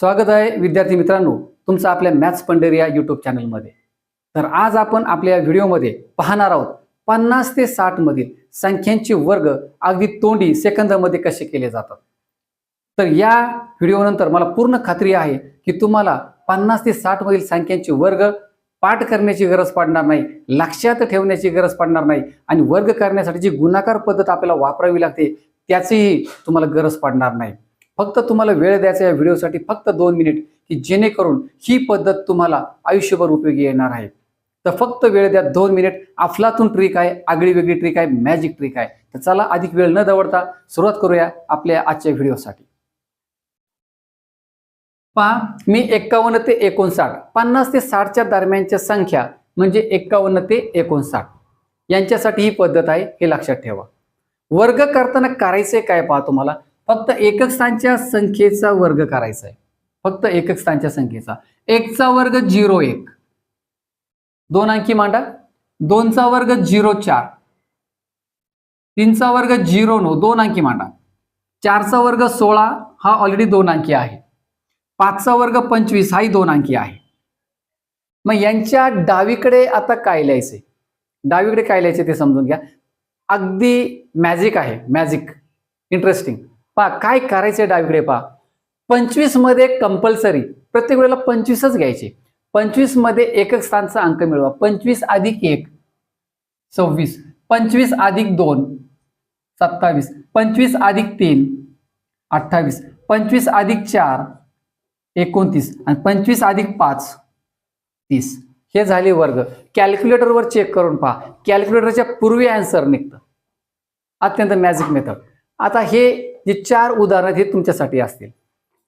स्वागत आहे विद्यार्थी मित्रांनो तुमचं आपल्या मॅथ्स पंढरी या यूट्यूब चॅनलमध्ये तर आज आपण आपल्या या व्हिडिओमध्ये पाहणार आहोत पन्नास ते साठ मधील संख्यांचे वर्ग अगदी तोंडी सेकंदामध्ये कसे केले जातात. तर या व्हिडिओनंतर मला पूर्ण खात्री आहे की तुम्हाला पन्नास ते साठ मधील संख्यांचे वर्ग पाठ करण्याची गरज पडणार नाही लक्षात ठेवण्याची गरज पडणार नाही आणि वर्ग करण्यासाठी जी गुणाकार पद्धत आपल्याला वापरावी लागते त्याचीही तुम्हाला गरज पडणार नाही. फक्त तुम्हाला वेळ द्यायचा या व्हिडिओसाठी फक्त दोन मिनिट की जेणेकरून ही पद्धत तुम्हाला आयुष्यभर उपयोगी येणार आहे. तर फक्त वेळ द्या दोन मिनिट. अफलातून ट्रिक आहे आगळी वेगळी ट्रिक आहे मॅजिक ट्रिक आहे. तर चला अधिक वेळ न दवडता सुरुवात करूया आपल्या आजच्या व्हिडिओसाठी. पहा मी एक्कावन्न ते एकोणसाठ पन्नास ते साठच्या दरम्यानच्या संख्या म्हणजे एक्कावन्न ते एकोणसाठ. यांच्यासाठी ही पद्धत आहे हे लक्षात ठेवा. वर्ग करताना करायचे काय पहा तुम्हाला? फक्त एकक स्थानच्या संख्येचा वर्ग करायचा आहे. फक्त एकक स्थानच्या संख्येचा. एकचा वर्ग झिरो एक. दोन अंकी मांडा. दोनचा वर्ग झिरो चार. तीनचा वर्ग झिरो नऊ. दोन अंकी मांडा. चारचा वर्ग सोळा हा ऑलरेडी दोन अंकी आहे. पाचचा वर्ग पंचवीस हाही दोन अंकी आहे. मग यांच्या डावीकडे आता काय लिहायचे डावीकडे काय लिहायचे ते समजून घ्या. अगदी मॅजिक आहे. मॅजिक इंटरेस्टिंग पा काय करायचंय डावीकडे पा पंचवीसमध्ये कंपल्सरी प्रत्येक वेळेला पंचवीसच घ्यायचे. पंचवीसमध्ये एकक स्थानचा अंक मिळवा. पंचवीस अधिक एक. सव्वीस. पंचवीस अधिक दोन. सत्तावीस. पंचवीस अधिक तीन. अठ्ठावीस. पंचवीस अधिक चार. एकोणतीस. आणि पंचवीस अधिक पाच. तीस. हे झाले वर्ग. कॅल्क्युलेटरवर चेक करून पहा. कॅल्क्युलेटरच्या पूर्वी आन्सर निघतं. अत्यंत मॅजिक मेथड आता हे जे चार उदाहरण हे तुमच्यासाठी असतील.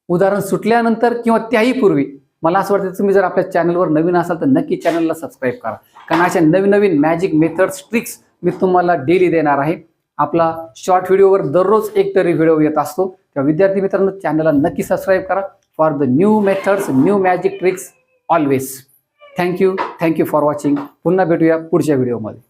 उदाहरण सुटल्यानंतर किंवा त्याही पूर्वी मला असं वाटतं तुम्ही जर आपल्या चॅनलवर नवीन असाल तर नक्की चॅनलला सबस्क्राईब करा. कारण अशा नवीन नवीन मॅजिक मेथड्स ट्रिक्स मी तुम्हाला डेली देणार आहे. आपला शॉर्ट व्हिडिओवर दररोज एक तरी व्हिडिओ येत असतो. तेव्हा विद्यार्थी मित्रांनो चॅनलला नक्की सबस्क्राईब करा. For the new methods new magic tricks always thank you thank you for watching पुन्हा भेटूया पुढच्या व्हिडिओमध्ये